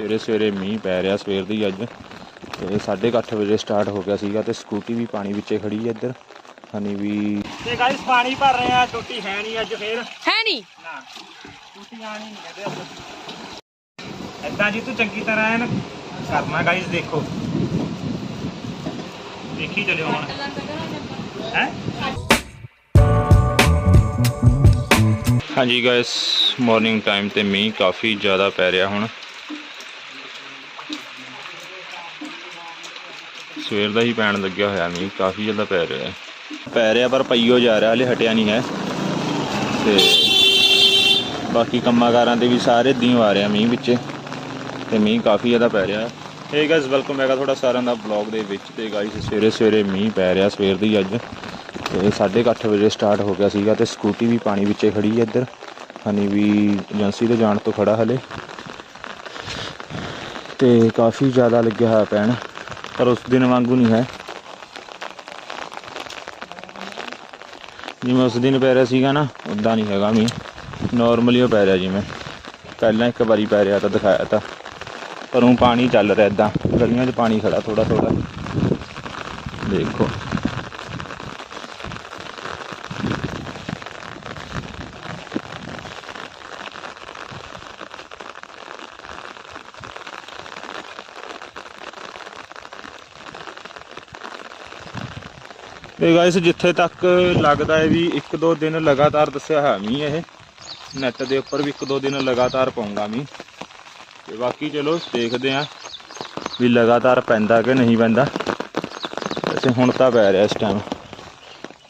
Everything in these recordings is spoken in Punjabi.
ਸਵੇਰੇ ਸਵੇਰੇ ਮੀਂਹ ਪੈ ਰਿਹਾ ਸਵੇਰ ਦੀ ਅੱਜ ਤੇ 8:30 ਵਜੇ ਸਟਾਰਟ ਹੋ ਗਿਆ ਸੀਗਾ ਤੇ ਸਕੂਟੀ ਵੀ ਪਾਣੀ ਵਿੱਚੇ ਖੜੀ ਹੈ ਇੱਧਰ। ਹਨੀ ਵੀ ਤੇ ਗਾਇਸ ਪਾਣੀ ਭਰ ਰਹੇ ਆ ਟੁੱਟੀ ਹੈ ਨਹੀਂ ਅੱਜ ਫੇਰ। ਹੈ ਨਹੀਂ। ਨਾ ਟੁੱਟੀ ਆਣੀ ਨਹੀਂ ਕਹਿੰਦੇ ਅੱਜ। ਏਦਾਂ ਜੀ ਤੂੰ ਚੰਗੀ ਤਰ੍ਹਾਂ ਐਨ ਕਰਨਾ ਗਾਇਸ ਦੇਖੋ। ਦੇਖੀ ਚੱਲਿਓ ਹੁਣ। ਹੈ? ਹਾਂਜੀ ਗਾਇਸ ਮਾਰਨਿੰਗ ਟਾਈਮ ਤੇ ਮੀਂਹ ਕਾਫੀ ਜ਼ਿਆਦਾ ਪੈ ਰਿਹਾ ਹੁਣ। ਸਵੇਰ ਦਾ ਹੀ ਪੈਣ ਲੱਗਿਆ ਹੋਇਆ ਮੀਂਹ, ਕਾਫੀ ਜ਼ਿਆਦਾ ਪੈ ਰਿਹਾ ਹੈ। ਪੈ ਰਿਹਾ ਪਰ ਪਈਓ ਜਾ ਰਿਹਾ, ਹਲੇ ਹਟਿਆ ਨਹੀਂ ਹੈ। ਤੇ ਬਾਕੀ ਕੰਮਾਂਕਾਰਾਂ ਤੇ ਵੀ ਸਾਰੇ ਦਿਨ ਆ ਰਿਹਾ ਮੀਂਹ ਵਿੱਚ, ਤੇ ਮੀਂਹ ਕਾਫੀ ਜ਼ਿਆਦਾ ਪੈ ਰਿਹਾ ਹੈ। ਹੇ ਗਾਇਸ ਵੈਲਕਮ ਹੈਗਾ ਆ ਤੁਹਾਡਾ ਸਾਰਿਆਂ ਦਾ ਬਲੌਗ ਦੇ ਵਿੱਚ ਤੇ ਗਾਇਸ ਸਵੇਰੇ ਸਵੇਰੇ ਮੀਂਹ ਪੈ ਰਿਹਾ ਸਵੇਰ ਦੀ ਅੱਜ। ਤੇ 8:30 ਵਜੇ ਸਟਾਰਟ ਹੋ ਗਿਆ ਸੀਗਾ ਤੇ ਸਕੂਟੀ ਵੀ ਪਾਣੀ ਵਿੱਚ ਖੜੀ ਹੈ ਇੱਧਰ। ਹਨੀ ਵੀ ਏਜੰਸੀ ਤੇ ਜਾਣ ਤੋਂ ਖੜਾ ਹਲੇ। ਤੇ ਕਾਫੀ ਜ਼ਿਆਦਾ ਲੱਗਿਆ ਹੋਇਆ ਪੈਣ। ਪਰ ਉਸ ਦਿਨ ਵਾਂਗੂ ਨਹੀਂ ਹੈ। ਜਿਵੇਂ ਉਸ ਦਿਨ ਪੈ ਰਿਹਾ ਸੀਗਾ ਨਾ ਉਦਾਂ ਨਹੀਂ ਹੈਗਾ ਮੀਂਹ। ਨਾਰਮਲੀ ਉਹ ਪੈ ਰਿਹਾ ਜਿਵੇਂ। ਪਹਿਲਾਂ ਇੱਕ ਵਾਰੀ ਪੈ ਰਿਹਾ ਤਾਂ ਦਿਖਾਇਆ ਤਾਂ। ਪਰ ਉਹ ਪਾਣੀ ਚੱਲ ਰਿਹਾ ਇਦਾਂ ਗਲੀਆਂ 'ਚ ਪਾਣੀ ਖੜਾ ਥੋੜਾ ਥੋੜਾ ਦੇਖੋ। ਤੇ ਗਾਇਸ ਜਿੱਥੇ ਤੱਕ ਲੱਗਦਾ ਹੈ ਵੀ ਇੱਕ ਦੋ ਦਿਨ ਲਗਾਤਾਰ ਦੱਸਿਆ ਹੈ ਮੀਂਹ ਇਹ ਨੈਟ ਦੇ ਉੱਪਰ ਵੀ ਇੱਕ ਦੋ ਦਿਨ ਲਗਾਤਾਰ ਪਊਗਾ ਮੀਂਹ। ਤੇ ਬਾਕੀ ਚਲੋ ਦੇਖਦੇ ਆਂ ਵੀ ਲਗਾਤਾਰ ਪੈਂਦਾ ਕਿ ਨਹੀਂ ਪੈਂਦਾ। ਵੈਸੇ ਹੁਣ ਤਾਂ ਪੈ ਰਿਹਾ ਇਸ ਟਾਈਮ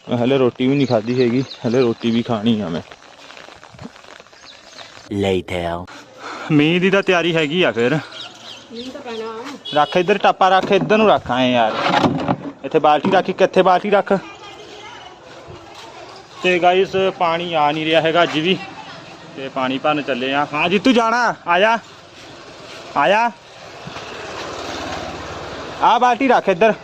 ਮੈਂ ਹਲੇ ਰੋਟੀ ਵੀ ਨਹੀਂ ਖਾਧੀ ਹੈਗੀ ਹਲੇ ਰੋਟੀ ਵੀ ਖਾਣੀ ਆ ਮੈਂ। Later ਮੀਂਹ ਦੀ ਤਾਂ ਤਿਆਰੀ ਹੈਗੀ ਆ ਫਿਰ। ਨਹੀਂ ਤਾਂ ਪੈਣਾ। ਰੱਖ ਇੱਧਰ ਟਾਪਾ ਰੱਖ ਇੱਧਰ ਨੂੰ ਰੱਖ ਯਾਰ। ਇੱਥੇ ਬਾਲਟੀ ਰੱਖੀ ਕਿੱਥੇ ਬਾਲਟੀ ਰੱਖ। ਤੇ ਗਾਇਸ ਪਾਣੀ ਆ ਨਹੀਂ ਰਿਹਾ ਹੈਗਾ ਅੱਜ ਵੀ। ਤੇ ਪਾਣੀ ਭਰਨ ਚੱਲੇ ਆ। ਹਾਂ ਜਿੱਤੂ ਜਾਣਾ। ਆ ਜਾ ਆ ਜਾ ਆ ਬਾਲਟੀ ਰੱਖ ਇੱਧਰ।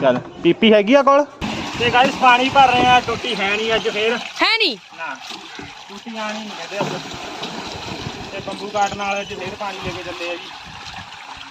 ਚੱਲ ਪੀਪੀ ਹੈਗੀ ਆ ਕੋਲ? ਤੇ ਗਾਇਸ ਪਾਣੀ ਭਰ ਰਹੇ ਆ ਟੁੱਟੀ ਹੈ ਨਹੀਂ ਅੱਜ ਫੇਰ। ਹੈ ਨਹੀਂ। ਨਾ ਟੁੱਟੀ ਆਣੀ ਨਹੀਂ ਕਹਿੰਦੇ ਅੱਜ। ਤੇ ਬੰਬੂ ਕਾਟਣ ਵਾਲੇ ਚ ਫੇਰ ਪਾਣੀ ਲੈ ਕੇ ਚੱਲੇ ਆ ਜੀ।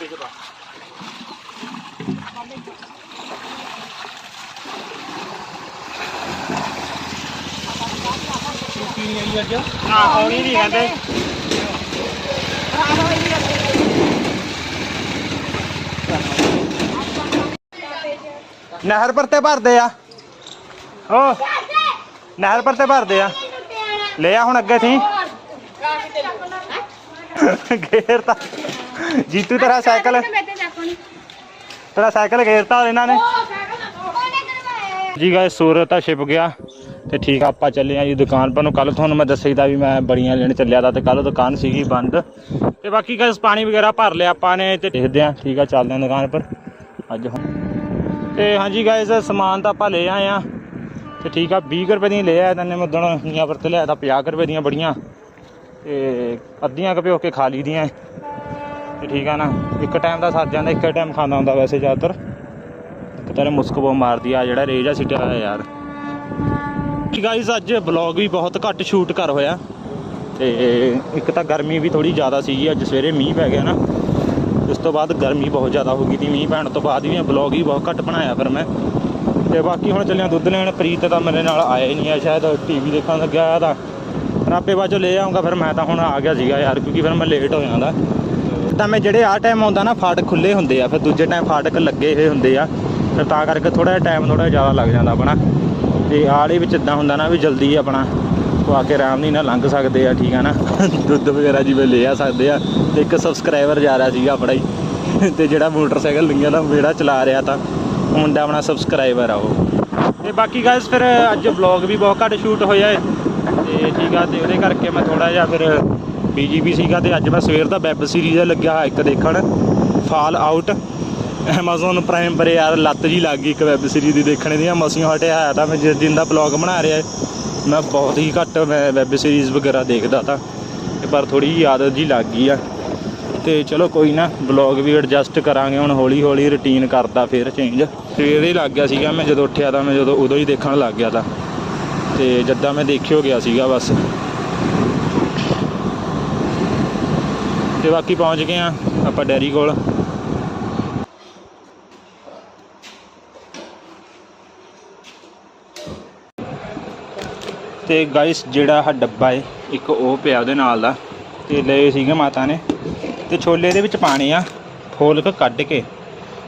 ਪਾ ਛੁੱਟੀ ਨਹੀਂ ਆਈ ਅੱਜ ਨਾ ਹੋਣੀ ਨਹੀਂ ਕਹਿੰਦੇ ਨਹਿਰ ਪਰ ਤੇ ਭਰਦੇ ਆ। ਓ ਨਹਿਰ ਪਰ ਤੇ ਭਰਦੇ ਆ। ਲੈ ਆ ਹੁਣ ਅੱਗੇ ਥੀ। ਘੇਰਤਾ ਜੀਤੂ ਤੇਰਾ ਸਾਈਕਲ ਤੇਰਾ ਸਾਈਕਲ ਘੇਰਤਾ ਇਹਨਾਂ ਨੇ। ਜੀ ਗਾਇਸ ਸੂਰਜ ਤਾਂ ਛਿਪ ਗਿਆ ਤੇ ਠੀਕ ਆ ਆਪਾਂ ਚੱਲੇ ਆ ਜੀ ਦੁਕਾਨ ਪਰ ਨੂੰ। ਕੱਲ ਤੁਹਾਨੂੰ ਮੈਂ ਦੱਸਿਆ ਤਾਂ ਵੀ ਮੈਂ ਬੜੀਆਂ ਲੈਣ ਚੱਲਿਆ ਤਾਂ ਤੇ ਕੱਲ ਦੁਕਾਨ ਸੀਗੀ ਬੰਦ। ਤੇ ਬਾਕੀ ਗਾਇਸ ਪਾਣੀ ਵਗੈਰਾ ਭਰ ਲਿਆ ਆਪਾਂ ਨੇ ਤੇ ਦੇਖਦੇ ਆ ਠੀਕ ਆ ਚੱਲਦੇ ਆ ਦੁਕਾਨ ਪਰ। ਅੱਜ ਤੇ ਹਾਂਜੀ ਗਾਇਸ ਸਮਾਨ ਤਾਂ ਆਪਾਂ ਲੈ ਆਏ ਆ। ਤੇ ਠੀਕ ਆ 20 ਕੁ ਰੁਪਏ ਦੀਆਂ ਲੈ ਆਇਆ ਤੈਨੇ ਮੈਂ ਉਦਣ ਹੀਆਂ ਵਰਤ ਲਿਆ ਤਾਂ 50 ਕੁ ਰੁਪਏ ਦੀਆਂ ਬੜੀਆਂ। ਤੇ ਅੱਧੀਆਂ ਕੁ ਭਿਓ ਕੇ ਖਾ ਲਈਦੀਆਂ ਤੇ ਠੀਕ ਆ ਨਾ। ਇੱਕ ਟਾਈਮ ਦਾ ਸਰ ਜਾਂਦਾ, ਇੱਕ ਟਾਈਮ ਖਾਂਦਾ ਹੁੰਦਾ ਵੈਸੇ ਜ਼ਿਆਦਾਤਰ। ਤੇ ਤੇਰੇ ਮੁਸਕ ਬੋ ਮਾਰਦੀ ਆ ਜਿਹੜਾ ਰੇਜਾ ਸਿੱਟਿਆ ਹੋਇਆ ਯਾਰ। ਗਾਇਸ ਅੱਜ ਵਲੌਗ ਵੀ ਬਹੁਤ ਘੱਟ ਸ਼ੂਟ ਕਰ ਹੋਇਆ। ਤੇ ਇੱਕ ਤਾਂ ਗਰਮੀ ਵੀ ਥੋੜੀ ਜ਼ਿਆਦਾ ਸੀਗੀ, ਅੱਜ ਸਵੇਰੇ ਮੀਂਹ ਪੈ ਗਿਆ ਨਾ। ਉਸ ਤੋਂ ਬਾਅਦ ਗਰਮੀ ਬਹੁਤ ਜ਼ਿਆਦਾ ਹੋ ਗਈ ਸੀ ਮੀਂਹ ਪੈਣ ਤੋਂ ਬਾਅਦ ਵੀ ਮੈਂ ਵਲੌਗ ਹੀ ਬਹੁਤ ਘੱਟ ਬਣਾਇਆ ਫਿਰ ਮੈਂ। ਤੇ ਬਾਕੀ ਹੁਣ ਚੱਲਿਆ ਦੁੱਧ ਲੈਣ, ਪ੍ਰੀਤ ਤਾਂ ਮੇਰੇ ਨਾਲ ਆਇਆ ਹੀ ਨਹੀਂ ਆ, ਸ਼ਾਇਦ ਟੀਵੀ ਦੇਖਣ ਲੱਗਿਆ ਆ ਤਾਂ ਫਿਰ ਬਾਅਦ ਚੋਂ ਲੈ ਆਉਂਗਾ, ਫਿਰ ਮੈਂ ਤਾਂ ਹੁਣ ਆ ਗਿਆ ਸੀਗਾ ਯਾਰ, ਕਿਉਂਕਿ ਫਿਰ ਮੈਂ ਲੇਟ ਹੋ ਜਾਂਦਾ। ਤਾਂ ਮੈਂ ਜਿਹੜੇ ਆ ਟਾਈਮ ਆਉਂਦਾ ਨਾ, ਫਾਟਕ ਖੁੱਲੇ ਹੁੰਦੇ ਆ, ਫਿਰ ਦੂਜੇ ਟਾਈਮ ਫਾਟਕ ਲੱਗੇ ਹੋਏ ਹੁੰਦੇ ਆ, ਫਿਰ ਤਾਂ ਕਰਕੇ ਥੋੜਾ ਜਿਹਾ ਟਾਈਮ ਥੋੜਾ ਜ਼ਿਆਦਾ ਲੱਗ ਜਾਂਦਾ ਆਪਣਾ। ਤੇ ਆੜੇ ਵਿੱਚ ਇਦਾਂ ਹੁੰਦਾ ਨਾ ਵੀ ਜਲਦੀ ਆਪਣਾ ਉਹ ਆ ਕੇ ਆਰਾਮ ਨਹੀਂ ਨਾ ਲੰਘ ਸਕਦੇ ਆ, ਠੀਕ ਆ ਨਾ? ਦੁੱਧ ਵਗੈਰਾ ਜਿਵੇਂ ਲੈ ਆ ਸਕਦੇ ਆ, ਤੇ ਇੱਕ ਸਬਸਕ੍ਰਾਈਬਰ ਜਾ ਰਿਹਾ ਸੀਗਾ ਆਪਣਾ ਹੀ, ਤੇ ਜਿਹੜਾ ਮੋਟਰਸਾਈਕਲ ਲੰਘਿਆ ਦਾ ਜਿਹੜਾ ਚਲਾ ਰਿਹਾ ਤਾਂ, ਉਹ ਮੁੰਡਾ ਆਪਣਾ ਸਬਸਕ੍ਰਾਈਬਰ ਆ ਉਹ। ਤੇ ਬਾਕੀ ਗਾਇਸ ਫਿਰ ਅੱਜ ਵਲੌਗ ਵੀ ਬਹੁਤ ਘੱਟ ਸ਼ੂਟ ਹੋਇਆ ਏ, ਤੇ ਤੇ ਠੀਕ ਆ, ਤੇ ਉਹਦੇ ਕਰਕੇ ਮੈਂ ਥੋੜਾ ਜਿਹਾ ਫਿਰ ਬੀਜੀ ਵੀ ਸੀਗਾ ਤੇ ਅੱਜ ਮੈਂ ਸਵੇਰ ਦਾ ਵੈਬ ਸੀਰੀਜ਼ ਲੱਗਿਆ ਹੋਇਆ, ਇੱਕ ਦੇਖਣ। ਫਾਲ ਆਊਟ Amazon ਪ੍ਰਾਈਮ ਪਰ ਯਾਰ ਲੱਤ ਜੀ ਲੱਗ ਗਈ ਇੱਕ ਵੈਬ ਸੀਰੀਜ਼ ਦੀ ਦੇਖਣ ਦੀ ਮਸੀਆਂ ਹਟਿਆ ਆਇਆ ਤਾਂ ਮੈਂ ਜਿਸ ਦਿਨ ਦਾ ਬਲੌਗ ਬਣਾ ਰਿਹਾ, ਮੈਂ ਬਹੁਤ ਹੀ ਘੱਟ ਮੈਂ ਵੈਬ ਸੀਰੀਜ਼ ਵਗੈਰਾ ਦੇਖਦਾ ਤਾਂ, ਪਰ ਥੋੜੀ ਜਿਹੀ ਆਦਤ ਜੀ ਲੱਗ ਗਈ ਆ। ਤੇ ਚਲੋ ਕੋਈ ਨਾ ਬਲੌਗ ਵੀ ਐਡਜਸਟ ਕਰਾਂਗੇ, ਹੁਣ ਹੌਲੀ ਹੌਲੀ ਰੁਟੀਨ ਕਰਦਾ ਫਿਰ ਚੇਂਜ ਸਵੇਰੇ ਹੀ ਲੱਗ ਗਿਆ ਸੀਗਾ, ਮੈਂ ਜਦੋਂ ਉੱਠਿਆ ਤਾਂ ਮੈਂ ਜਦੋਂ ਉਦੋਂ ਹੀ ਦੇਖਣ ਲੱਗ ਗਿਆ ਤਾਂ। ਤੇ ਜਦਾਂ ਮੈਂ ਦੇਖਿਓ ਗਿਆ ਸੀਗਾ ਬਸ। ਤੇ ਬਾਕੀ ਪਹੁੰਚ ਗਏ ਆ ਆਪਾਂ ਡੈਰੀ ਕੋਲ। ਤੇ ਗਾਇਸ ਜਿਹੜਾ ਆਹ ਡੱਬਾ ਏ, ਇੱਕ ਉਹ ਪਿਆ ਉਹਦੇ ਨਾਲ ਦਾ, ਤੇ ਲਏ ਸੀਗੇ ਮਾਤਾ ਨੇ। ਤੇ ਛੋਲੇ ਦੇ ਵਿੱਚ ਪਾਣੇ ਆ ਫੋਲਕ ਕੱਢ ਕੇ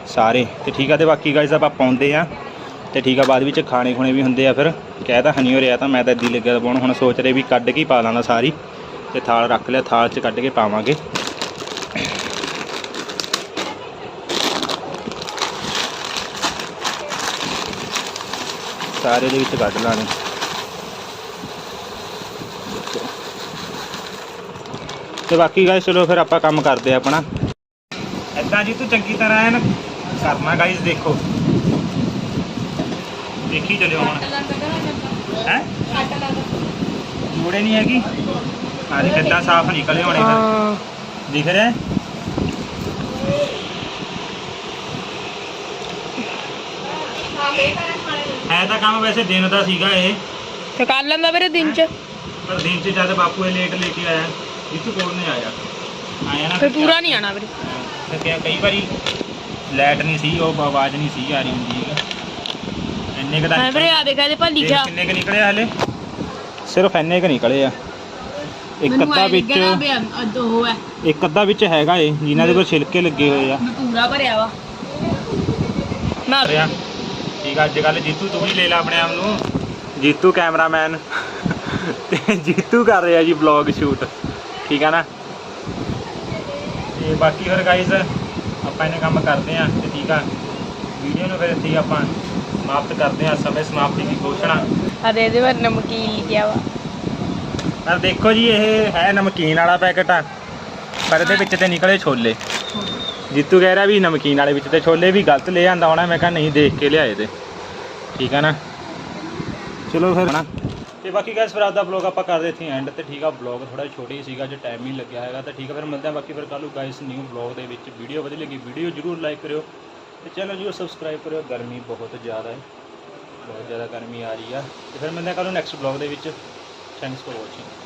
ਸਾਰੇ। ਤੇ ਠੀਕ ਆ, ਤੇ ਬਾਕੀ ਗਾਇਸ ਆਪਾਂ ਪਾਉਂਦੇ ਆ। ਤੇ ਠੀਕ ਆ, ਬਾਅਦ ਵਿੱਚ ਖਾਣੇ ਖੁਣੇ ਵੀ ਹੁੰਦੇ ਆ ਫਿਰ। ਕਹਿ ਤਾਂ ਹਨੀ ਹੋ ਰਿਹਾ ਤਾਂ ਮੈਂ ਤਾਂ ਇੱਦੀ ਲੱਗਿਆ ਪਾਉਣ ਹੁਣ ਸੋਚ ਰਹੇ ਵੀ ਕੱਢ ਕੇ ਹੀ ਪਾ ਲਾਂਗਾ ਸਾਰੀ। ਤੇ ਥਾਲ ਰੱਖ ਲਿਆ, ਥਾਲ 'ਚ ਕੱਢ ਕੇ ਪਾਵਾਂਗੇ। ਸਾਰੇ ਦੇ ਵਿੱਚ ਕੱਢ ਲਾਣੇ ਤੇ ਬਾਕੀ ਗਾਇਸ ਚਲੋ ਫਿਰ ਆਪਾਂ ਕੰਮ ਕਰਦੇ ਆ ਆਪਣਾ। ਏਦਾਂ ਜੀ ਤੂੰ ਚੰਗੀ ਤਰ੍ਹਾਂ ਐਨ ਕਰਨਾ ਗਾਇਸ ਦੇਖੋ। ਦੇਖੀ ਚੱਲਿਓ ਹੁਣ। ਹੈ? ਜੂੜੇ ਨਹੀਂ ਹੈਗੀ? ਆਹ ਕਿੱਦਾਂ ਸਾਫ਼ ਨਿਕਲੇ ਹੋਣੇ ਫਿਰ। ਦਿਖ ਰਿਹਾ? ਹੈ? ਹੈ ਤਾਂ ਕੰਮ ਵੈਸੇ ਦਿਨ ਦਾ ਸੀਗਾ ਇਹ। ਤੇ ਕਰ ਲੈਂਦਾ ਵੀਰੇ ਦਿਨ ਚ। ਪਰ ਦਿਨ ਚ ਜਦ ਬਾਪੂ ਇਹ ਲੇਟ ਲੈ ਕੇ ਆਇਆ ਇਸ ਕੋਲ ਨਹੀਂ ਆਇਆ। ਆਇਆ ਨਾ ਫਿਰ ਪੂਰਾ ਨਹੀਂ ਆਣਾ ਵੀਰੇ। ਤੇ ਕਿਆ ਕਈ ਵਾਰੀ ਲਾਈਟ ਨਹੀਂ ਸੀ ਉਹ ਆਵਾਜ਼ ਨਹੀਂ ਸੀ ਆ ਰਹੀ ਹੁੰਦੀ ਹੈਗਾ। ਇੰਨੇ ਕੁ ਹਾਂ ਵੀਰੇ ਆ ਦੇਖਾ ਇਹਦੇ ਪਰ ਲਿਖਿਆ। ਕਿੰਨੇ ਕ ਨਿਕਲੇ ਹਲੇ। ਸਿਰਫ ਇੰਨੇ ਕ ਨਿਕਲੇ ਆ। ਇੱਕ ਅੱਧਾ ਵਿੱਚ ਨਾ ਉਹ ਹੈ। ਇੱਕ ਅੱਧਾ ਵਿੱਚ ਹੈਗਾ ਏ ਜਿਨ੍ਹਾਂ ਦੇ ਕੋਲ ਛਿਲਕੇ ਲੱਗੇ ਹੋਏ ਆ। ਮੈਂ ਪੂਰਾ ਭਰਿਆ ਵਾ। ਮੈਂ ਰਿਆ ਠੀਕ ਆ ਅੱਜ ਕੱਲ ਜੀਤੂ ਤੂੰ ਵੀ ਲੈ ਲੈ ਆਪਣੇ ਆਪ ਨੂੰ। ਜੀਤੂ ਕੈਮਰਾਮੈਨ। ਤੇ ਜੀਤੂ ਕਰ ਰਿਹਾ ਜੀ ਵਲੌਗ ਸ਼ੂਟ ਠੀਕ ਆ ਨਾ? ਤੇ ਬਾਕੀ ਫਿਰ ਗਾਇਸ ਆਪਾਂ ਇਹਨੇ ਕੰਮ ਕਰਦੇ ਆ ਤੇ ਠੀਕ ਆ। ਵੀਡੀਓ ਨੂੰ ਫਿਰ ਇੱਥੇ ਆਪਾਂ ਸਮਾਪਤ ਕਰਦੇ ਆ ਸਮੇਂ ਸਮਾਪਤੀ ਦੀ ਘੋਸ਼ਣਾ। ਆ ਦੇ ਦੇ ਪਰ ਨਮਕੀਨ ਲਿਖਿਆ ਵਾ। ਪਰ ਦੇਖੋ ਜੀ ਇਹ ਹੈ ਨਮਕੀਨ ਵਾਲਾ ਪੈਕਟ ਆ। ਪਰ ਇਹਦੇ ਵਿੱਚ ਤੇ ਨਿਕਲੇ ਛੋਲੇ। ਜੀਤੂ ਕਹਿ ਰਿਹਾ ਵੀ ਨਮਕੀਨ ਵਾਲੇ ਵਿੱਚ ਤੇ ਛੋਲੇ ਵੀ ਗਲਤ ਲੈ ਆਂਦਾ ਹੋਣਾ ਮੈਂ ਕਿਹਾ ਨਹੀਂ ਦੇਖ ਕੇ ਲਿਆਏ ਤੇ। ਠੀਕ ਆ ਨਾ? ਚਲੋ ਫਿਰ। ਨਾ ਤੇ ਬਾਕੀ ਗਾਇਸ ਫਿਰ ਅੱਜ ਦਾ ਵਲੌਗ ਆਪਾਂ ਕਰਦੇ ਇੱਥੇ ਐਂਡ ਤੇ ਠੀਕ ਆ? ਵਲੌਗ ਥੋੜਾ ਛੋਟਾ ਹੀ ਸੀਗਾ ਜੇ ਟਾਈਮ ਹੀ ਲੱਗਿਆ ਹੈਗਾ ਤੇ ਠੀਕ ਆ। ਫਿਰ ਮਿਲਦੇ ਆ ਬਾਕੀ ਫਿਰ ਕੱਲ੍ਹ ਨੂੰ ਗਾਇਸ ਨਿਊ ਵਲੌਗ ਦੇ ਵਿੱਚ। ਵੀਡੀਓ ਵਧੀਆ ਲੱਗੀ ਵੀਡੀਓ ਜਰੂਰ ਲਾਈਕ ਕਰਿਓ। ਤੇ ਚੈਨਲ ਜਰੂਰ ਸਬਸਕ੍ਰਾਈਬ ਕਰਿਓ ਗਰਮੀ ਬਹੁਤ ਜ਼ਿਆਦਾ ਹੈ। ਬਹੁਤ ਜ਼ਿਆਦਾ ਗਰਮੀ ਆ ਰਹੀ ਆ। ਤੇ ਫਿਰ ਮਿਲਦੇ ਆ ਨੂੰ ਨੈਕਸਟ ਵਲੌਗ ਦੇ ਵਿੱਚ। Thanks for watching